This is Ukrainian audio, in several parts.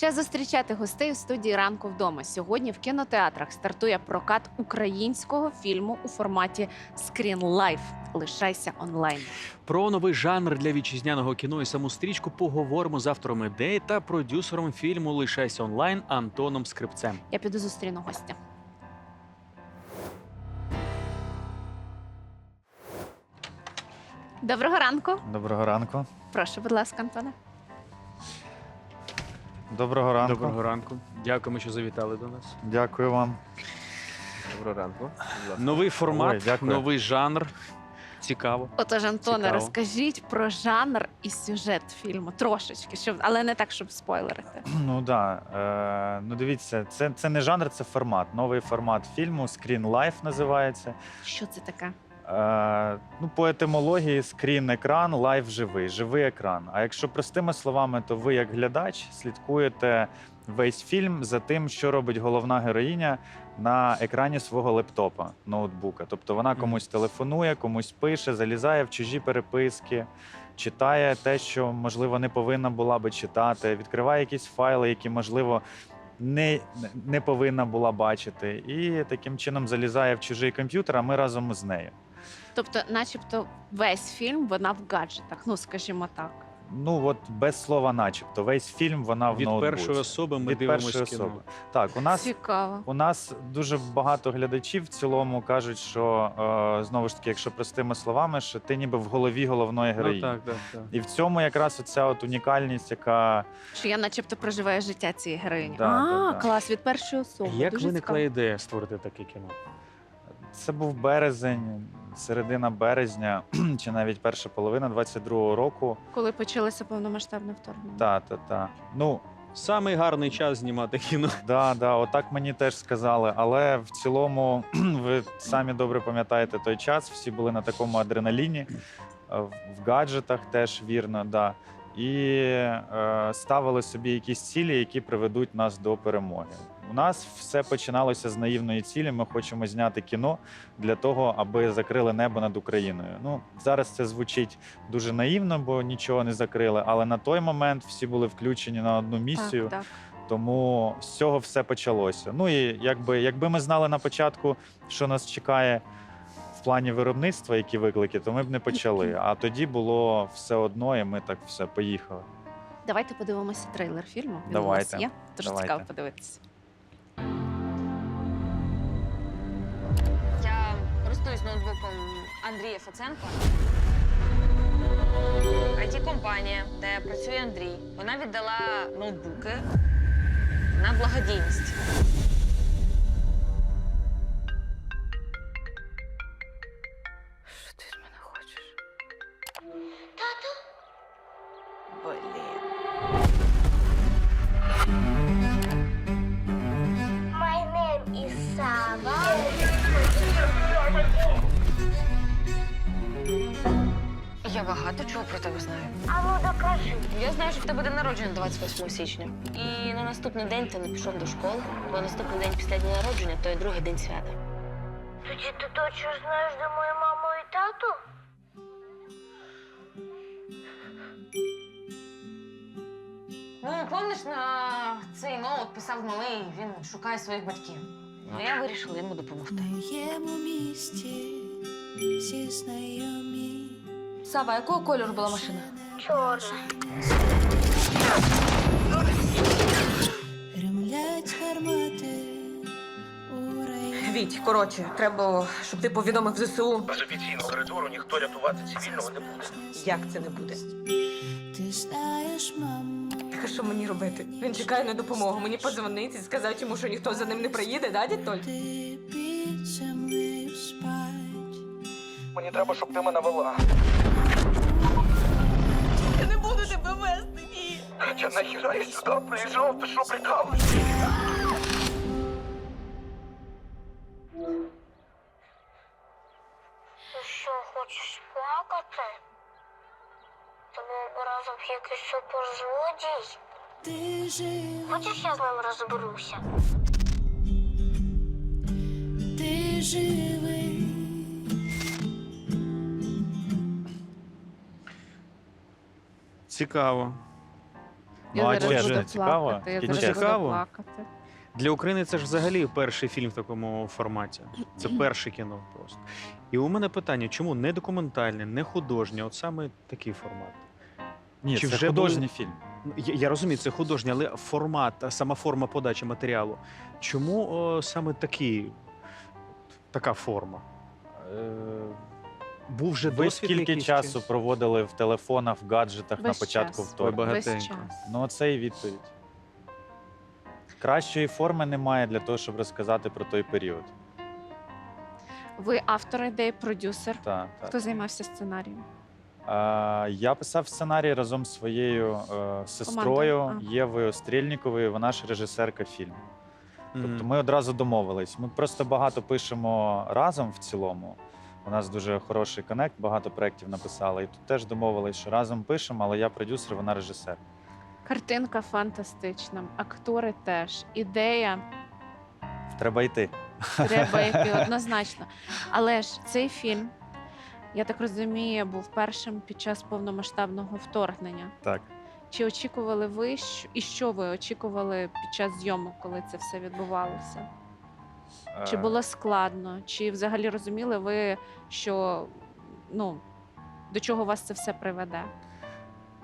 Час зустрічати гостей у студії ранку вдома. Сьогодні в кінотеатрах стартує прокат українського фільму у форматі Screen Life. Лишайся онлайн. Про новий жанр для вітчизняного кіно і саму стрічку поговоримо з автором ідеї та продюсером фільму Лишайся онлайн Антоном Скрипцем. Я піду зустріну гостя. Доброго ранку. Доброго ранку. Прошу, будь ласка, Антоне. Доброго ранку. Доброго ранку. Дякуємо, що завітали до нас. Дякую вам. Доброго ранку. Новий формат, Ой, дякую. новий жанр. Цікаво. Отож, Антоне, Цікаво. розкажіть про жанр і сюжет фільму трошечки, щоб але не так, щоб спойлерити. Ну да. Е, ну дивіться, це, це не жанр, це формат. Новий формат фільму Screen Life називається. Що це таке? Е, ну, по етимології скрін екран, лайф живий, живий екран. А якщо простими словами, то ви, як глядач, слідкуєте весь фільм за тим, що робить головна героїня на екрані свого лептопа, ноутбука. Тобто вона комусь телефонує, комусь пише, залізає в чужі переписки. Читає те, що можливо не повинна була би читати, відкриває якісь файли, які можливо не, не повинна була бачити, і таким чином залізає в чужий комп'ютер, а ми разом з нею. Тобто, начебто, весь фільм вона в гаджетах, ну скажімо так. Ну от без слова, начебто, весь фільм вона в Від ноутбуці. першої особи ми Від дивимося першої кіно. особи. Так, у нас Цікаво. у нас дуже багато глядачів в цілому кажуть, що е, знову ж таки, якщо простими словами, що ти ніби в голові головної Ну, так, так, так. І в цьому якраз оця от унікальність, яка Що я, начебто, проживаю життя цієї героїні. Да, а, да, да. клас, від першої особи. Як Дуже виникла цікаво. ідея створити таке кіно? Це був березень, середина березня, чи навіть перша половина 22-го року. Коли почалося повномасштабне вторгнення. Та, та, та. Ну, Самий гарний час знімати кіно. Да, да, отак мені теж сказали. Але в цілому, ви самі добре пам'ятаєте той час. Всі були на такому адреналіні, в в гаджетах теж вірно, да. І е, ставили собі якісь цілі, які приведуть нас до перемоги. У нас все починалося з наївної цілі. Ми хочемо зняти кіно для того, аби закрили небо над Україною. Ну зараз це звучить дуже наївно, бо нічого не закрили. Але на той момент всі були включені на одну місію. Так, так. Тому з цього все почалося. Ну і якби, якби ми знали на початку, що нас чекає в плані виробництва, які виклики, то ми б не почали. А тоді було все одно, і ми так все поїхали. Давайте подивимося трейлер фільму. Він Давайте. у нас є. Дуже Давайте. цікаво подивитися. Користуюсь ноутбуком Андрія Фоценко. it компанія де працює Андрій, вона віддала ноутбуки на благодійність. Я багато чого про тебе знаю. А ну докажи. Я знаю, що в тебе день народження 28 січня. І на наступний день ти не пішов до школи, бо наступний день після дня народження то є другий день свята. Тоді ти точно знаєш, де мою маму і тату? Ну, пам'ятаєш, на цей ноут писав малий, він шукає своїх батьків. Ну, я вирішила йому допомогти. моєму місті всі знайомі. Сава, якого кольору була машина? Чорна. Ремлять гармати. Віть, коротше, треба, щоб ти повідомив ЗСУ. З офіційного коридору ніхто рятувати цивільного не буде. Як це не буде? Ти знаєш, мамо, Так а що мені робити? Він чекає на допомогу. Мені подзвонить і сказати йому, що ніхто за ним не приїде, да, дядь Толь? ти під землею спать. Мені треба, щоб ти мене вела. Ні. Я нахіра я сюди прийшов, ти що прикалуєшся? Ти що, хочеш плакати? Тобі разом якийсь суперзлодій? Ти Хочеш, я з ним розберуся? ти живий. Цікаво. Ну, я а зараз чесно, буду цікаво? плакати. Я зараз буду Цікаво. плакати. Для України це ж взагалі перший фільм в такому форматі. Це перше кіно просто. І у мене питання: чому не документальне, не художнє, от саме такий формат? Ні, Чи це вже художній фільм. Ну, Я, я розумію, це художнє, але формат, а сама форма подачі матеріалу. Чому о, саме такий, така форма? Е, Був вже Ви досвід скільки якийсь часу проводили в телефонах, в гаджетах на Весь початку час. вторгнення? Весь багатенько. час. Ну, це і відповідь. Кращої форми немає для того, щоб розказати про той період. Ви автор ідеї, продюсер. Так, так. Хто займався сценарієм? Е, я писав сценарій разом з своєю е, сестрою Команда, а. Євою Стрільніковою. Вона ж режисерка фільму. Тобто ми одразу домовились. Ми просто багато пишемо разом в цілому. У нас дуже хороший коннект, багато проєктів написали. І тут теж домовились, що разом пишемо, але я продюсер, вона режисер. Картинка фантастична, актори теж. Ідея Треба йти. треба йти однозначно. Але ж цей фільм, я так розумію, був першим під час повномасштабного вторгнення. Так. Чи очікували ви, і що ви очікували під час зйомок, коли це все відбувалося? Чи Е, було складно? Чи взагалі розуміли ви, що ну, до чого вас це все приведе?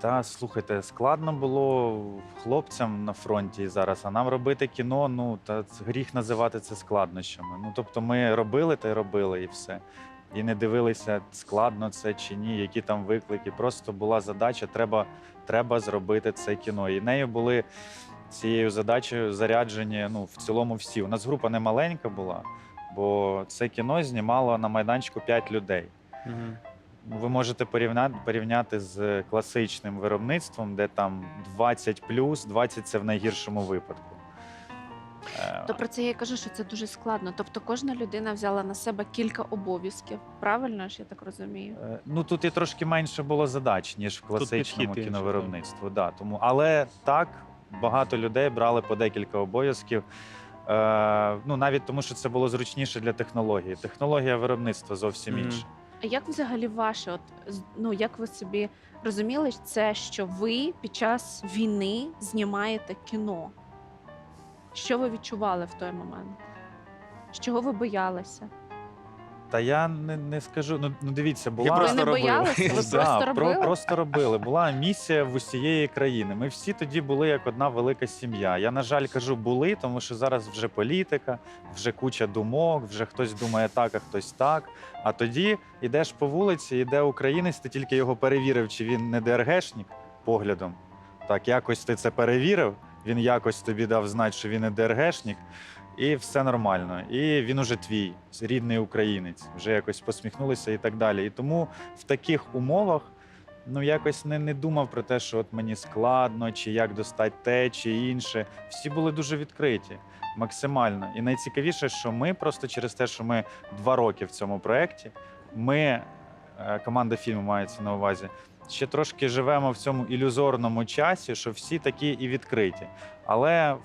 Та слухайте, складно було хлопцям на фронті зараз, а нам робити кіно, ну та це гріх називати це складнощами. Ну тобто, ми робили та й робили, і все. І не дивилися, складно це чи ні, які там виклики. Просто була задача, треба, треба зробити це кіно. І нею були цією задачею заряджені. Ну, в цілому всі. У нас група не маленька була, бо це кіно знімало на майданчику 5 людей. Ну, Ви можете порівняти, порівняти з класичним виробництвом, де там 20 плюс, 20 це в найгіршому випадку. Е, То про це я і кажу, що це дуже складно. Тобто кожна людина взяла на себе кілька обов'язків. Правильно ж я так розумію? е, Ну тут і трошки менше було задач, ніж в класичному кіновиробництві. Да, тому, але так, багато людей брали по декілька обов'язків. Е, ну, навіть тому, що це було зручніше для технології. Технологія виробництва зовсім Мгм. інша. А як взагалі ваше, от з- ну як ви собі розуміли це, що ви під час війни знімаєте кіно? Що ви відчували в той момент? З чого ви боялися? Та я не, не скажу. Ну, ну дивіться, була Я Ви просто не робив. боялися? Ви Да, просто про- просто робили. Була місія в усієї країни. Ми всі тоді були як одна велика сім'я. Я, на жаль, кажу, були, тому що зараз вже політика, вже куча думок, вже хтось думає так, а хтось так. А тоді йдеш по вулиці, йде українець, ти тільки його перевірив, чи він не ДРГшник поглядом. Так, якось ти це перевірив, він якось тобі дав знати, що він не ДРГшник. І все нормально. І він уже твій рідний українець, вже якось посміхнулися і так далі. І тому в таких умовах ну якось не, не думав про те, що от мені складно, чи як достати те чи інше. Всі були дуже відкриті, максимально. І найцікавіше, що ми просто через те, що ми два роки в цьому проєкті, ми, е, команда фільму мається на увазі, ще трошки живемо в цьому ілюзорному часі, що всі такі і відкриті. Але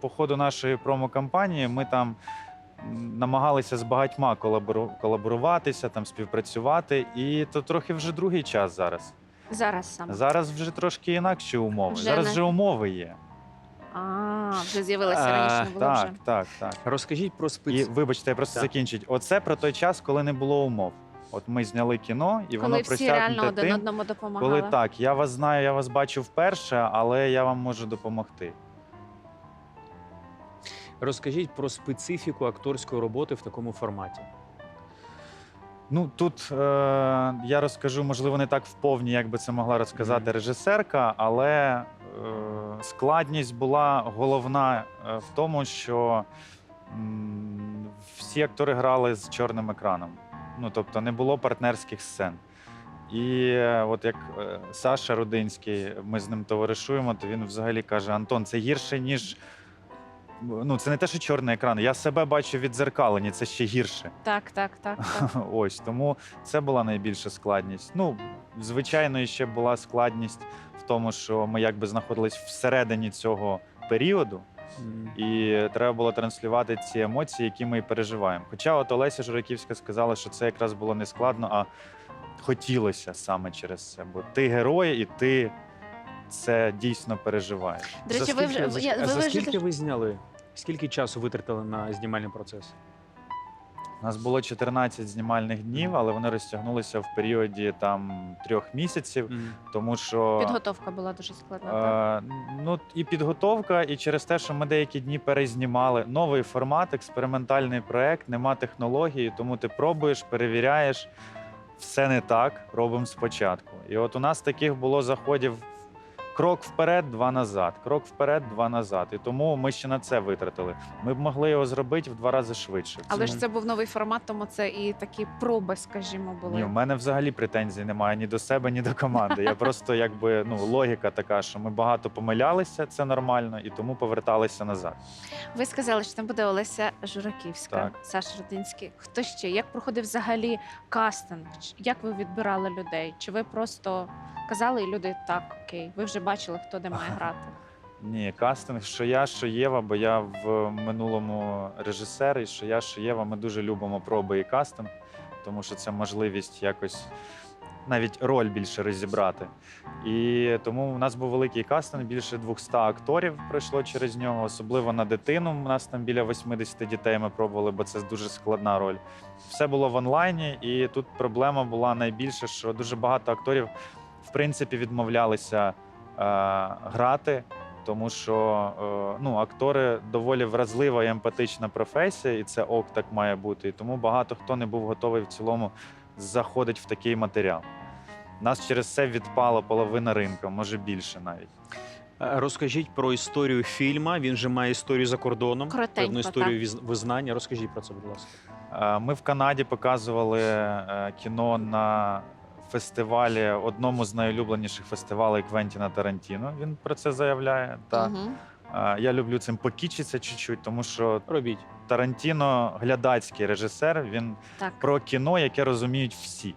по ходу нашої промо-кампанії ми там намагалися з багатьма колаборуватися, там співпрацювати, і то трохи вже другий час зараз. Зараз саме. Зараз вже трошки інакші умови. Вже зараз не- вже умови є. А, вже з'явилися раніше, не було Так, вже. так, так. Розкажіть про І вибачте, я просто Так. закінчить. Оце про той час, коли не було умов. От ми зняли кіно, і Коли воно всі реально просякнуте один тим, одному допомагали. коли так, я вас знаю, я вас бачу вперше, але я вам можу допомогти. Розкажіть про специфіку акторської роботи в такому форматі. Ну тут е, я розкажу, можливо, не так вповні, як би це могла розказати Мгм. режисерка, але е, складність була головна е, в тому, що м, всі актори грали з чорним екраном. Ну тобто не було партнерських сцен. І е, от як е, Саша Рудинський, ми з ним товаришуємо, то він взагалі каже: Антон, це гірше, ніж. Ну, це не те, що чорний екран. Я себе бачу відзеркалені, це ще гірше. Так, так, так, так. Ось тому це була найбільша складність. Ну, звичайно, ще була складність в тому, що ми якби знаходились всередині цього періоду, і треба було транслювати ці емоції, які ми переживаємо. Хоча от Олеся Жураківська сказала, що це якраз було не складно, а хотілося саме через це. Бо ти герой, і ти це дійсно переживаєш. До речі, за ви вже за, я- ви за вже скільки ви зняли? Скільки часу витратили на знімальний процес? У нас було 14 знімальних днів, але вони розтягнулися в періоді там трьох місяців, тому що підготовка була дуже складна. так? Е, ну і підготовка, і через те, що ми деякі дні перезнімали новий формат, експериментальний проект, нема технології, тому ти пробуєш, перевіряєш. Все не так, робимо спочатку. І от у нас таких було заходів крок вперед, два назад, крок вперед, два назад. І тому ми ще на це витратили. Ми б могли його зробити в два рази швидше. Але ж це був новий формат, тому це і такі проби, скажімо, були. ні, в мене взагалі претензій немає ні до себе, ні до команди. Я просто якби ну логіка така, що ми багато помилялися, це нормально, і тому поверталися назад. Ви сказали, що там буде Олеся Жураківська, Так. Саша Родинський. Хто ще? Як проходив взагалі кастинг? Як ви відбирали людей? Чи ви просто казали, і люди так, окей, ви вже бачили, хто де має грати? Ні, кастинг, що я, що Єва, бо я в минулому режисер, і що я, що Єва, ми дуже любимо проби і кастинг, тому що це можливість якось навіть роль більше розібрати. І тому у нас був великий кастинг, більше 200 акторів пройшло через нього, особливо на дитину. У нас там біля 80 дітей ми пробували, бо це дуже складна роль. Все було в онлайні, і тут проблема була найбільше, що дуже багато акторів в принципі відмовлялися е, грати. Тому що е, ну, актори доволі вразлива і емпатична професія, і це ок так має бути. І тому багато хто не був готовий в цілому заходить в такий матеріал. Нас через це відпала половина ринку, може більше навіть. Е, Розкажіть про історію фільму. Він же має історію за кордоном, Коротенько, певну історію віз- визнання. Розкажіть про це, будь ласка. Ми в Канаді показували кіно на фестивалі, одному з найулюбленіших фестивалей Квентіна Тарантіно. Він про це заявляє. Та Мгм. Е, я люблю цим покічитися чуть-чуть, тому що Робіть. Тарантіно глядацький режисер. Він Так. про кіно, яке розуміють всі.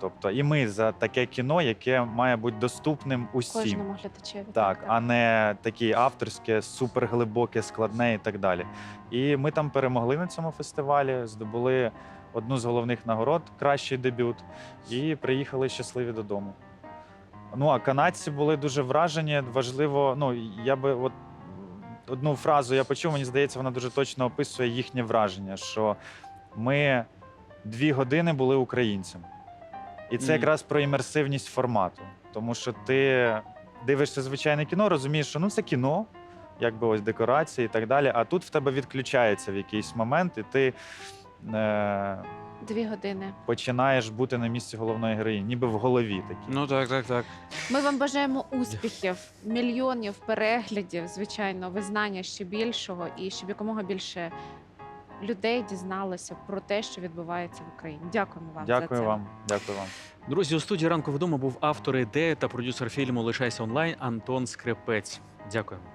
Тобто, і ми за таке кіно, яке має бути доступним усім. Кожному глядачеві. Так, а не таке авторське, суперглибоке, складне і так далі. І ми там перемогли на цьому фестивалі, здобули одну з головних нагород кращий дебют, і приїхали щасливі додому. Ну а канадці були дуже вражені. Важливо, ну я би от одну фразу я почув, мені здається, вона дуже точно описує їхнє враження, що ми дві години були українцями. І це якраз про імерсивність формату. Тому що ти дивишся звичайне кіно, розумієш, що ну це кіно, якби ось декорації і так далі. А тут в тебе відключається в якийсь момент, і ти е, Дві години. починаєш бути на місці головної героїні, ніби в голові такі. Ну так, так, так. Ми вам бажаємо успіхів, мільйонів переглядів, звичайно, визнання ще більшого, і щоб якомога більше людей дізналося про те, що відбувається в Україні. Дякуємо вам. за Дякую це. вам, дякую вам. Друзі, у студії ранку вдома був автор ідеї та продюсер фільму Лишайся онлайн Антон Скрипець. Дякуємо.